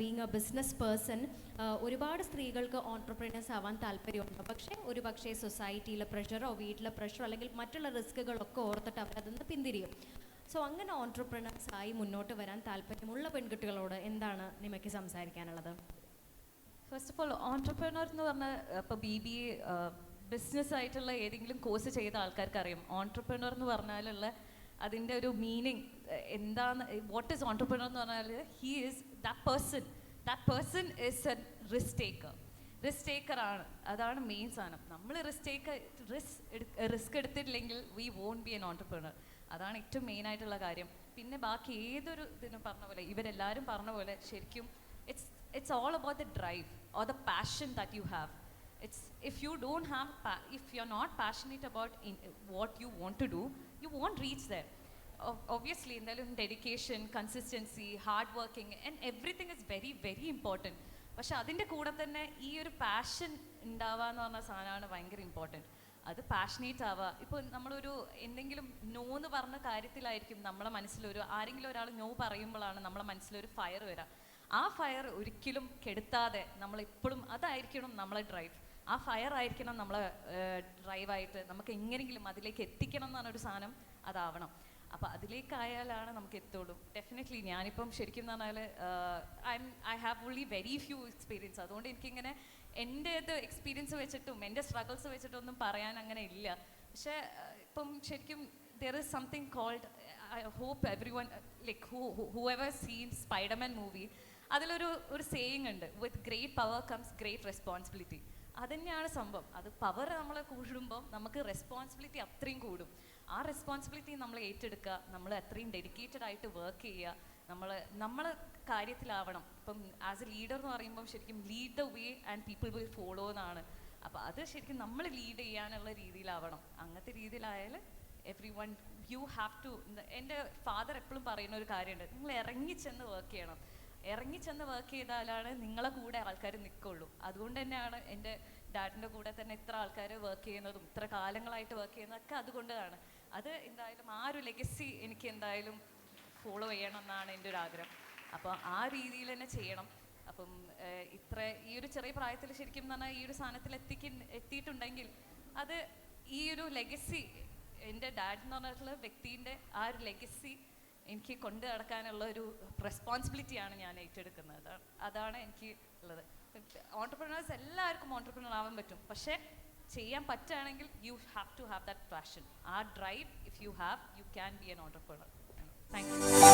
Being A business person ഒരുപാട് സ്ത്രീകൾക്ക് entrepreneurs ആവാൻ താല്പര്യമുണ്ട്. പക്ഷേ ഒരു പക്ഷേ സൊസൈറ്റിയിലെ പ്രഷറോ വീട്ടിലെ പ്രഷറോ അല്ലെങ്കിൽ മറ്റുള്ള റിസ്കുകളൊക്കെ ഓർത്തിട്ട് അവരതിൽ പിന്തിരിയും. സോ അങ്ങനെ ഓൺട്രപ്രീനേഴ്സ് ആയി മുന്നോട്ട് വരാൻ താല്പര്യമുള്ള പെൺകുട്ടികളോട് എന്താണ് നിമയ്ക്ക് സംസാരിക്കാനുള്ളത്? ഫസ്റ്റ് ഓഫ് ഓൾ ഓൺടർപ്രണർ എന്ന് പറഞ്ഞാൽ ഇപ്പോൾ ബി ബി ബിസിനസ് ആയിട്ടുള്ള ഏതെങ്കിലും കോഴ്സ് ചെയ്ത ആൾക്കാർക്ക് അറിയാം ഓൺട്രപ്രീനർ എന്ന് പറഞ്ഞാലുള്ള അതിന്റെ ഒരു മീനിങ് എന്താണ് വാട്ട് ഈസ് ഓണ്ടർപ്രണർ എന്ന് പറഞ്ഞാൽ he is that person that person is a risk taker risk taker ആണ്. അതാണ് മെയിൻ സാധനം. നമ്മൾ risk taker risk risk എടുത്തിട്ടില്ലെങ്കിൽ we won't be an entrepreneur അതാണ് ഏറ്റവും മെയിൻ ആയിട്ടുള്ള കാര്യം. പിന്നെ ബാക്കി ഏതൊരു ഇതിനും പറഞ്ഞ പോലെ ഇവരെല്ലാവരും പറഞ്ഞ പോലെ ശരിക്കും it's it's all about the drive or the passion that you have. It's if you don't have if you're not passionate about in, what you want to do you won't reach there. O obviously in the dedication consistency hard working and everything is very very important. പക്ഷെ അതിന്റെ കൂടെ തന്നെ ഈ ഒരു passion ഉണ്ടാവുക എന്ന് പറഞ്ഞ സാധനമാണ് ഭയങ്കര ഇമ്പോർട്ടന്റ് അത് പാഷനേറ്റ് ആവുക. ഇപ്പോൾ നമ്മളൊരു എന്തെങ്കിലും നോ എന്ന് പറഞ്ഞ കാര്യത്തിലായിരിക്കും നമ്മളെ മനസ്സിലൊരു ആരെങ്കിലും ഒരാൾ നോ പറയുമ്പോഴാണ് നമ്മളെ മനസ്സിലൊരു ഫയർ വരിക ആ ഫയർ ഒരിക്കലും കെടുത്താതെ നമ്മളെപ്പോഴും അതായിരിക്കണം നമ്മളെ ഡ്രൈവ് ആ ഫയർ ആയിരിക്കണം നമ്മളെ ഡ്രൈവായിട്ട് നമുക്ക് എങ്ങനെയെങ്കിലും അതിലേക്ക് എത്തിക്കണം എന്ന് പറഞ്ഞൊരു സാധനം അതാവണം. അപ്പോൾ അതിലേക്കായാലാണ് നമുക്ക് എത്തുള്ളൂ. ഡെഫിനറ്റ്ലി ഞാനിപ്പം ശരിക്കും പറഞ്ഞാൽ I'm I have only very few experience അതുകൊണ്ട് എനിക്കിങ്ങനെ എന്റെ ഇത് എക്സ്പീരിയൻസ് വെച്ചിട്ടും എന്റെ സ്ട്രഗിൾസ് വെച്ചിട്ടൊന്നും പറയാൻ അങ്ങനെ ഇല്ല. പക്ഷേ ഇപ്പം ശരിക്കും there is something called I hope everyone like who whoever seen Spiderman movie അതിലൊരു ഒരു സേയിങ് ഉണ്ട് with great power comes great responsibility അതുതന്നെയാണ് സംഭവം. അത് പവർ നമ്മൾ കൂടുമ്പോൾ നമുക്ക് റെസ്പോൺസിബിലിറ്റി അത്രയും കൂടും. ആ റെസ്പോൺസിബിലിറ്റി നമ്മൾ ഏറ്റെടുക്കുക നമ്മൾ അത്രയും ഡെഡിക്കേറ്റഡ് ആയിട്ട് വർക്ക് ചെയ്യുക നമ്മൾ നമ്മൾ കാര്യത്തിലാവണം. ഇപ്പം ആസ് എ ലീഡർ എന്ന് പറയുമ്പം ശരിക്കും lead the way and people will follow എന്നാണ്. അപ്പോൾ അത് ശരിക്കും നമ്മൾ ലീഡ് ചെയ്യാനുള്ള രീതിയിലാവണം. അങ്ങനത്തെ രീതിയിലായാൽ everyone you have to എന്റെ ഫാദർ എപ്പോഴും പറയുന്ന ഒരു കാര്യമുണ്ട്. നിങ്ങൾ ഇറങ്ങി ചെന്ന് വർക്ക് ചെയ്യണം. ഇറങ്ങിച്ചെന്ന് വർക്ക് ചെയ്താലാണ് നിങ്ങളെ കൂടെ ആൾക്കാർ നിൽക്കുള്ളൂ അതുകൊണ്ട് തന്നെയാണ് എന്റെ ഡാഡിന്റെ കൂടെ തന്നെ ഇത്ര ആൾക്കാർ വർക്ക് ചെയ്യുന്നതും ഇത്ര കാലങ്ങളായിട്ട് വർക്ക് ചെയ്യുന്നതൊക്കെ അതുകൊണ്ടാണ്. അത് എന്തായാലും ആ ഒരു ലെഗസി എനിക്ക് എന്തായാലും ഫോളോ ചെയ്യണം എന്നാണ് എന്റെ ഒരു ആഗ്രഹം. അപ്പോൾ ആ രീതിയിൽ തന്നെ ചെയ്യണം. അപ്പം ഇത്ര ഈ ഒരു ചെറിയ പ്രായത്തിൽ ശരിക്കും പറഞ്ഞാൽ ഈ ഒരു സാധനത്തിൽ എത്തിക്ക എത്തിയിട്ടുണ്ടെങ്കിൽ അത് ഈ ഒരു ലെഗസി എന്റെ ഡാഡ് എന്ന് പറഞ്ഞിട്ടുള്ള വ്യക്തിന്റെ ആ ഒരു ലെഗസി എനിക്ക് കൊണ്ടു നടക്കാനുള്ള ഒരു റെസ്പോൺസിബിലിറ്റിയാണ് ഞാൻ ഏറ്റെടുക്കുന്നത്. അതാണ് എനിക്ക് ഉള്ളത്. ഓണ്ടർപ്രണേഴ്സ് എല്ലാവർക്കും ഓണ്ടർപ്രണർ ആവാൻ പറ്റും. പക്ഷേ ചെയ്യാൻ പറ്റുകയാണെങ്കിൽ you have to have that passion ആ drive if you have you can be an entrepreneur thank you